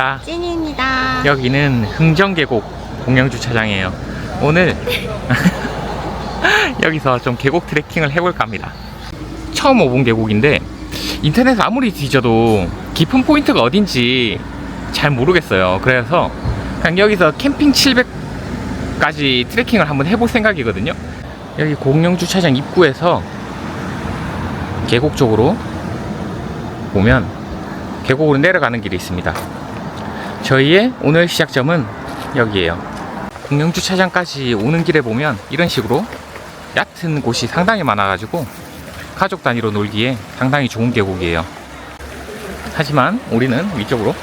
찐입니다. 찐입니다. 여기는 흥정계곡 공영주차장이에요. 오늘 여기서 좀 계곡 트레킹을 해볼까 합니다. 처음 와본 계곡인데 인터넷 아무리 뒤져도 깊은 포인트가 어딘지 잘 모르겠어요. 그래서 그냥 여기서 캠핑 700까지 트레킹을 한번 해볼 생각이거든요. 여기 공영주차장 입구에서 계곡 쪽으로 보면 계곡으로 내려가는 길이 있습니다. 저희의 오늘 시작점은 여기에요. 공영 주차장까지 오는 길에 보면 이런 식으로 얕은 곳이 상당히 많아가지고 가족 단위로 놀기에 상당히 좋은 계곡이에요. 하지만 우리는 위쪽으로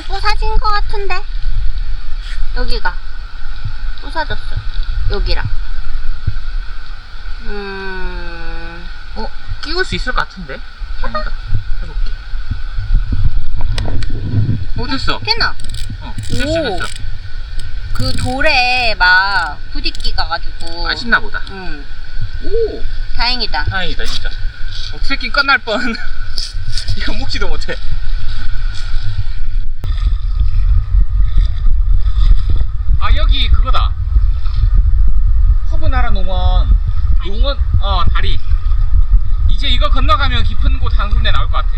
아예 부사진 것 같은데? 여기가 부사졌어. 여기랑. 음. 어, 끼울 수 있을 것 같은데? 아닌가? 해볼게. 어, 됐어. 괜찮아. 어, 됐어, 오. 됐어. 그 돌에 막 부딪기 가가지고. 맛있나 보다. 응. 오, 다행이다. 다행이다, 진짜. 어, 트레킹 끝날 뻔. 이거 먹지도 못해. 아, 여기 그거다. 허브나라 농원. 농원, 어, 다리. 이제 이거 건너가면 깊은 곳 한 군데 나올 것 같아.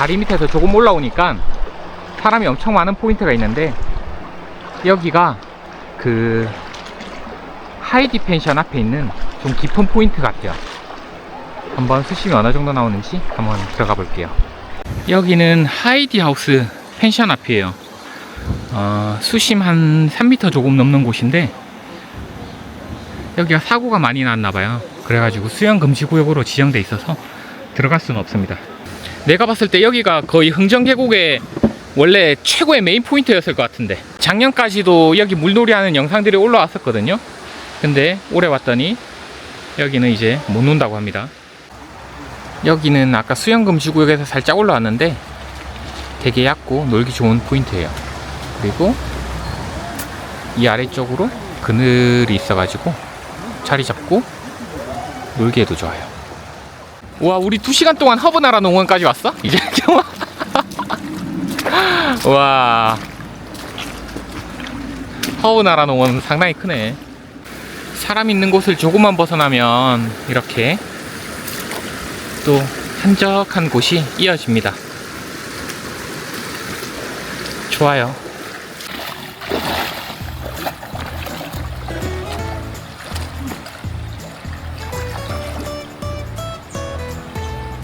다리 밑에서 조금 올라오니까 사람이 엄청 많은 포인트가 있는데 여기가 그 하이디 펜션 앞에 있는 좀 깊은 포인트 같아요. 한번 수심이 어느 정도 나오는지 한번 들어가 볼게요. 여기는 하이디 하우스 펜션 앞이에요. 어, 수심 한 3m 조금 넘는 곳인데 여기가 사고가 많이 났나 봐요. 그래가지고 수영 금지 구역으로 지정돼 있어서 들어갈 수는 없습니다. 내가 봤을 때 여기가 거의 흥정계곡의 원래 최고의 메인 포인트였을 것 같은데. 작년까지도 여기 물놀이 하는 영상들이 올라왔었거든요. 근데 올해 왔더니 여기는 이제 못 논다고 합니다. 여기는 아까 수영금 지구역에서 살짝 올라왔는데 되게 얕고 놀기 좋은 포인트예요. 그리고 이 아래쪽으로 그늘이 있어가지고 자리 잡고 놀기에도 좋아요 와 우리 2시간 동안 허브나라 농원까지 왔어? 이제 와. 허브나라 농원 상당히 크네. 사람 있는 곳을 조금만 벗어나면 이렇게 또 한적한 곳이 이어집니다. 좋아요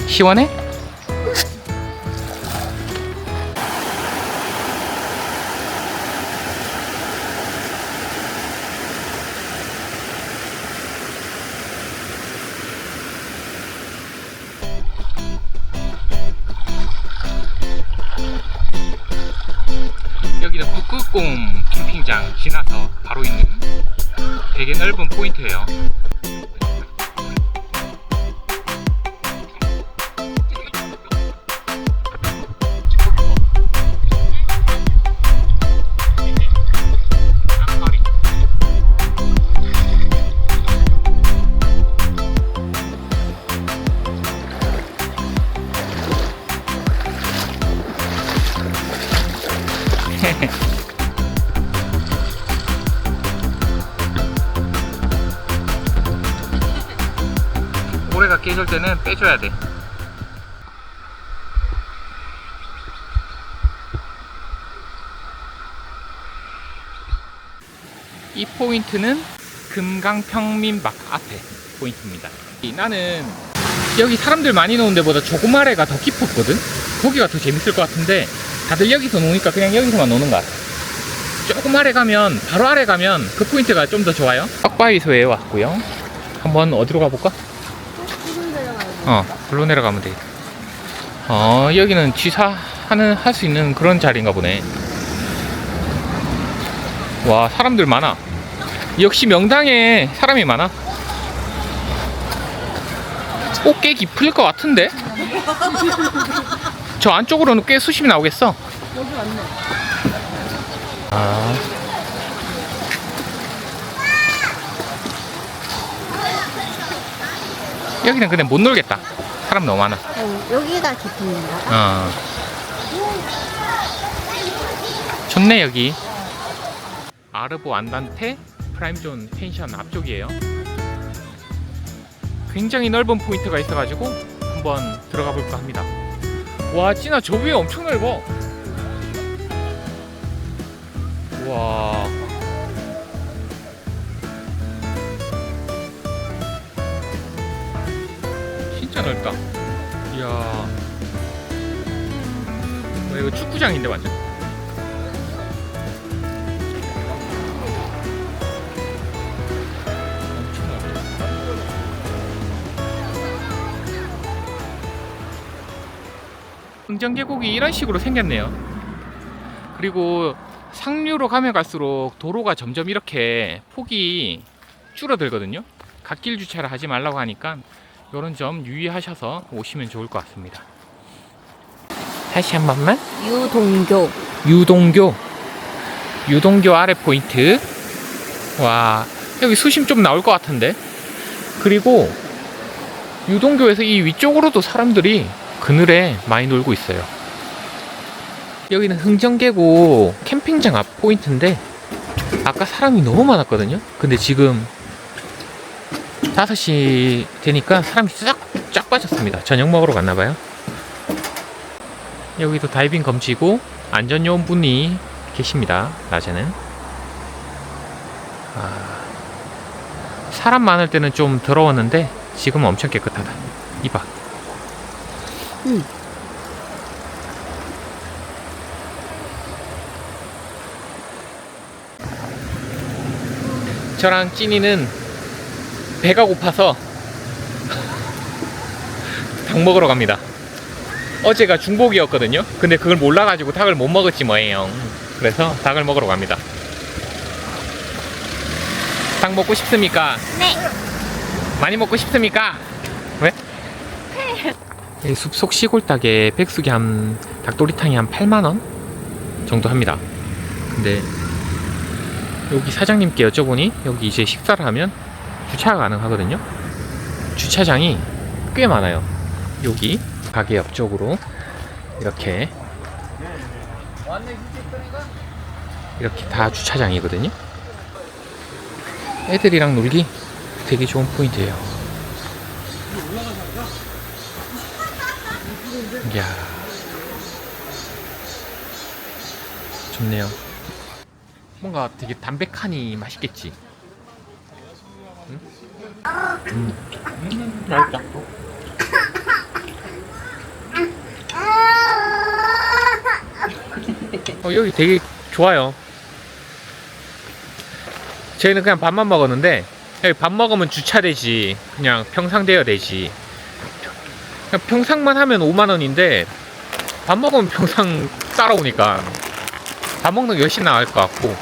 시원해? 여기는 북극곰 캠핑장 지나서 바로 있는 되게 넓은 포인트예요. 오래가 깨질 때는 빼줘야 돼. 이 포인트는 금강평민박 앞에 포인트입니다. 나는 여기 사람들 많이 노는 데보다 조그마래가 더 깊었거든? 거기가 더 재밌을 것 같은데 다들 여기서 노니까 그냥 여기서만 노는 것 같아. 조금 아래 가면, 바로 아래 가면 그 포인트가 좀 더 좋아요. 빡바위소에 왔고요. 한번 어디로 가볼까? 어, 글로 내려가면 돼. 어, 여기는 취사하는, 할 수 있는 그런 자리인가 보네. 와, 사람들 많아. 역시 명당에 사람이 많아. 오, 꽤 깊을 것 같은데? 저 안쪽으로는 꽤 수심이 나오겠어. 여기 맞네. 아. 여기는 근데 못 놀겠다. 사람 너무 많아. 어, 여기가 깊은가? 어. 좋네 여기. 아르보 안단테 프라임존 펜션 앞쪽이에요. 굉장히 넓은 포인트가 있어가지고 한번 들어가 볼까 합니다. 와, 찐아 저 위에 엄청 넓어. 와. 진짜 넓다. 이야. 와, 이거 축구장인데 완전. 흥정계곡이 이런 식으로 생겼네요. 그리고 상류로 가면 갈수록 도로가 점점 이렇게 폭이 줄어들거든요. 갓길 주차를 하지 말라고 하니까 이런 점 유의하셔서 오시면 좋을 것 같습니다. 다시 한 번만. 유동교. 유동교. 유동교 아래 포인트. 와, 여기 수심 좀 나올 것 같은데. 그리고 유동교에서 이 위쪽으로도 사람들이 그늘에 많이 놀고 있어요. 여기는 흥정계곡 캠핑장 앞 포인트인데 아까 사람이 너무 많았거든요. 근데 지금 5시 되니까 사람이 쫙, 쫙 빠졌습니다. 저녁 먹으러 갔나봐요. 여기도 다이빙 금지고 안전요원분이 계십니다. 낮에는. 아, 사람 많을 때는 좀 더러웠는데 지금은 엄청 깨끗하다. 이봐. 응. 저랑 찐이는 배가 고파서 닭 먹으러 갑니다. 어제가 중복이었거든요. 근데 그걸 몰라가지고 닭을 못 먹었지 뭐예요. 그래서 닭을 먹으러 갑니다. 닭 먹고 싶습니까? 네. 많이 먹고 싶습니까? 왜? 이 숲속 시골 닭에 백숙이 한 닭도리탕이 한 8만 원 정도 합니다. 근데 여기 사장님께 여쭤보니 여기 이제 식사를 하면 주차가 가능하거든요. 주차장이 꽤 많아요. 여기 가게 옆쪽으로 이렇게 이렇게 다 주차장이거든요. 애들이랑 놀기 되게 좋은 포인트예요. 이야, 좋네요. 뭔가 되게 담백하니 맛있겠지. 응? 음, 맛있다. 어, 여기 되게 좋아요. 저희는 그냥 밥만 먹었는데 여기 밥 먹으면 주차되지 그냥 평상대여 되지 그냥 평상만 하면 5만 원인데 밥 먹으면 평상 따라오니까 밥 먹는 게 훨씬 나을 것 같고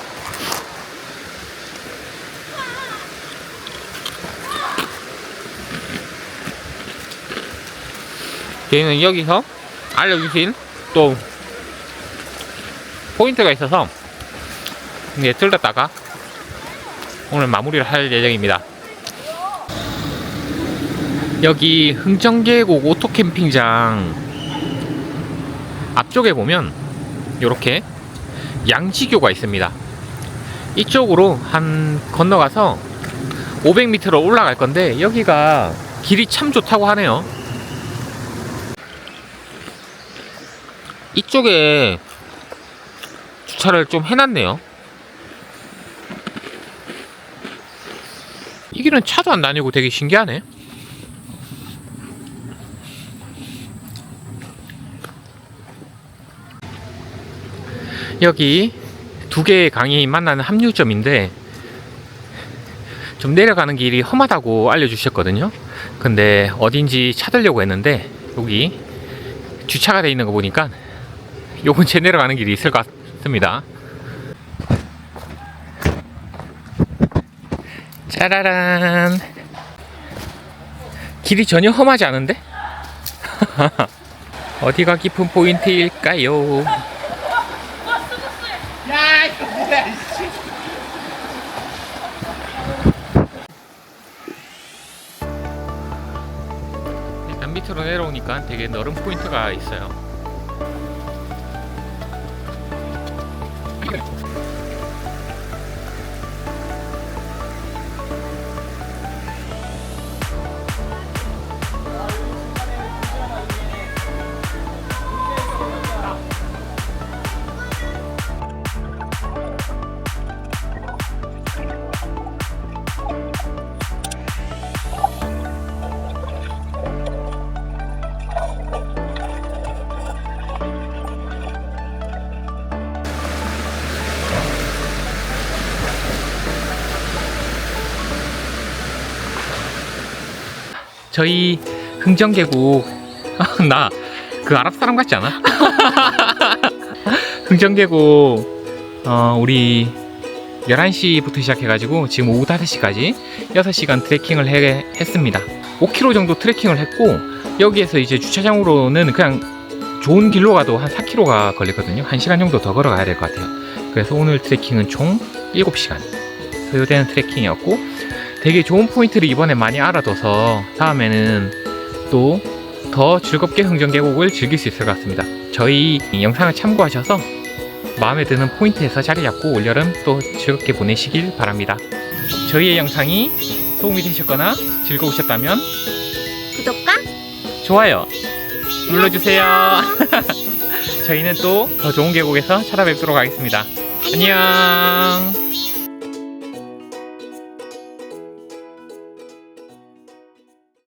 저희는 여기서 알려주신 또 포인트가 있어서 이제 들렀다가 오늘 마무리를 할 예정입니다. 여기 흥정계곡 오토캠핑장 앞쪽에 보면 이렇게 양지교가 있습니다. 이쪽으로 한 건너가서 500m로 올라갈 건데 여기가 길이 참 좋다고 하네요. 이쪽에 주차를 좀 해놨네요. 이 길은 차도 안 다니고 되게 신기하네. 여기 두 개의 강이 만나는 합류점인데 좀 내려가는 길이 험하다고 알려주셨거든요. 근데 어딘지 찾으려고 했는데 여기 주차가 돼 있는 거 보니까 요 근처에 내려가는 길이 있을 것 같습니다. 짜라란 길이 전혀 험하지 않은데? 어디가 깊은 포인트일까요? 내려오니까 되게 너른 포인트가 있어요. 저희 흥정계곡. 나 그 아랍 사람 같지 않아? 흥정계곡 어, 우리 11시부터 시작해가지고 지금 오후 5시까지 6시간 트레킹을 해, 했습니다. 5km 정도 트레킹을 했고 여기에서 이제 주차장으로는 그냥 좋은 길로 가도 한 4km가 걸리거든요. 1시간 정도 더 걸어가야 될 것 같아요. 그래서 오늘 트레킹은 총 7시간. 소요되는 트레킹이었고 되게 좋은 포인트를 이번에 많이 알아둬서 다음에는 또 더 즐겁게 흥정 계곡을 즐길 수 있을 것 같습니다. 저희 영상을 참고하셔서 마음에 드는 포인트에서 자리 잡고 올여름 또 즐겁게 보내시길 바랍니다. 저희의 영상이 도움이 되셨거나 즐거우셨다면 구독과 좋아요 눌러주세요. 저희는 또 더 좋은 계곡에서 찾아뵙도록 하겠습니다. 안녕.